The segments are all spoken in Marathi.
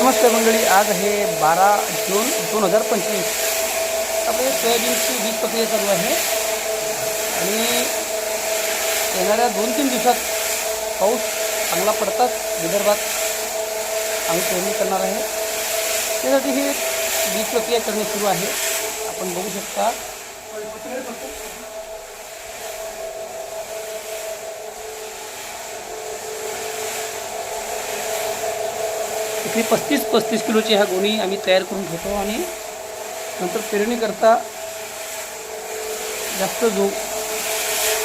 नमस्कार मंडळी आज आहे बारा जून दोन हजार पंचवीस. आपले सोयाबीनची वीज प्रक्रिया चालू आहे. आणि येणाऱ्या दोन तीन दिवसात पाऊस चांगला पडताच विदर्भात आम्ही पेरणी करणार आहे. त्यासाठी ही वीज प्रक्रिया करणे सुरू आहे. आपण बघू शकता. इथे पस्तीस पस्तीस किलोची ह्या गोणी आम्ही तयार करून ठेवतो आणि नंतर पेरणीकरता जास्त जो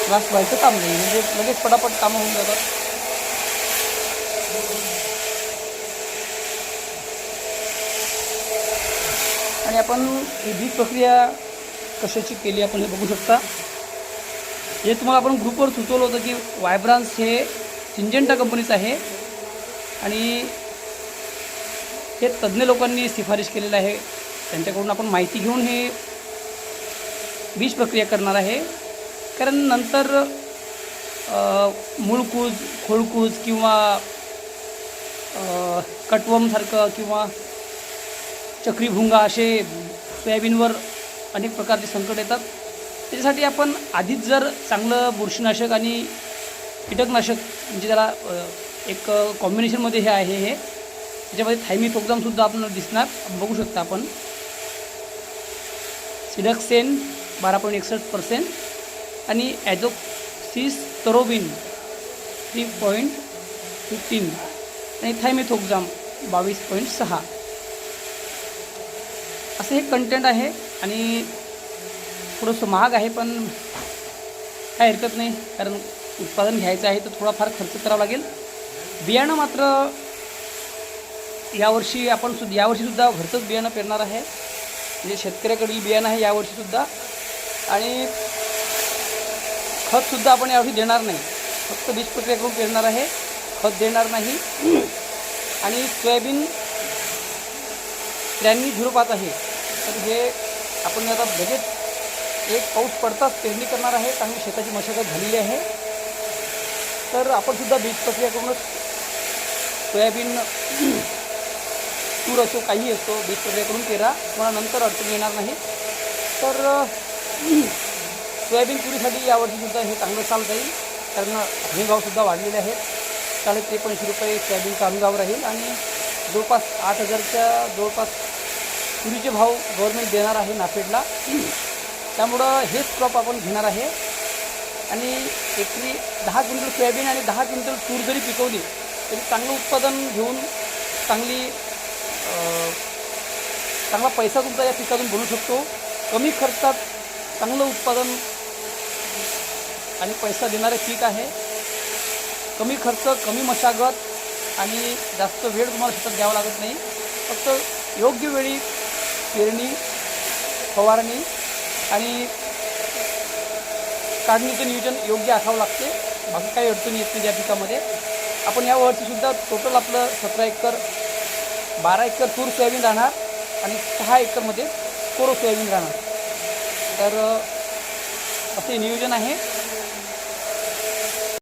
त्रास व्हायचं काम नाही. म्हणजे लगेच पटापट कामं होऊन जातात. आणि आपण ही बीज प्रक्रिया कशाची केली आपण हे बघू शकता. हे तुम्हाला आपण ग्रुपवर सुचवलं होतं की वायब्रान्स हे सिंजेंटा कंपनीचं आहे. आणि हे तज्ज्ञ लोकांनी शिफारस केलेलं आहे. त्यांच्याकडून आपण माहिती घेऊन हे बीज प्रक्रिया करणार आहे. कारण नंतर मूळकूज खोळकूज किंवा कटवमसारखं किंवा चक्रीभुंगा असे सोयाबीनवर अनेक प्रकारचे संकट येतात. त्याच्यासाठी आपण आधीच जर चांगलं बुरशीनाशक आणि कीटकनाशक म्हणजे त्याला एक कॉम्बिनेशनमध्ये हे आहे हे. त्याच्यामध्ये थायमिथोक्झामसुद्धा आपल्याला दिसणार. बघू शकता आपण. सिडक्सेन बारा पॉईंट एकसष्ट पर्सेंट आणि azoxystrobin three point fifteen आणि थायमेथोक्झाम बावीस पॉईंट सहा. असं हे कंटेंट आहे आणि थोडंसं महाग आहे पण काय हरकत नाही. कारण उत्पादन घ्यायचं आहे तर थोडाफार खर्च करावा लागेल. बियाणं मात्र यावर्षी आपण सुद्धा यावर्षीसुद्धा घरचंच बियाणं पेरणार आहे. म्हणजे शेतकऱ्याकडील बियाणं आहे यावर्षीसुद्धा आणि खतसुद्धा आपण यावर्षी देणार नाही. फक्त बीज प्रक्रिया करून पेरणार आहे. खत देणार नाही. आणि सोयाबीन त्र्याण्णव झिरो पाच आहे. तर हे आपण आता लगेच एक पाऊस पडताच पेरणी करणार आहे. चांगली शेताची मशागत झालेली आहे. तर आपणसुद्धा बीज प्रक्रिया करूनच सोयाबीन तूर असो काही असो बीज प्रक्रिया पेरा. तुम्हाला नंतर अडचण येणार नाही. तर सोयाबीन तुरीसाठी यावर्षीसुद्धा हे चांगलं चाल जाईल कारण हमीभावसुद्धा वाढलेले आहेत. साडे त्रेपन्नशे रुपये सोयाबीनचा हमीभाव राहील. आणि जवळपास आठ हजारच्या जवळपास तुरीचे भाव गव्हर्नमेंट देणार आहे नाफेडला. त्यामुळं हेच क्रॉप आपण घेणार आहे. आणि एकरी दहा क्विंटल सोयाबीन आणि दहा क्विंटल तूर जरी पिकवली तरी चांगलं उत्पादन घेऊन चांगली चांगला पैसा तुमचा या पिकातून बनू शकतो. कमी खर्चात चांगलं उत्पादन आणि पैसा देणारे पीक आहे. कमी खर्च कमी मशागत आणि जास्त वेळ तुम्हाला शेतात द्यावा लागत नाही. फक्त योग्य वेळी पेरणी फवारणी आणि काढणीचं नियोजन योग्य आखावं लागते. बाकी काही अडचणी येत नाही या पिकामध्ये. आपण यावर्षीसुद्धा टोटल आपलं सतरा एकर बारा एकर तूर सोयाबीन राहणार आणि सहा एकरमध्ये कोरो सोयाबीन राहणार. तर असे नियोजन आहे.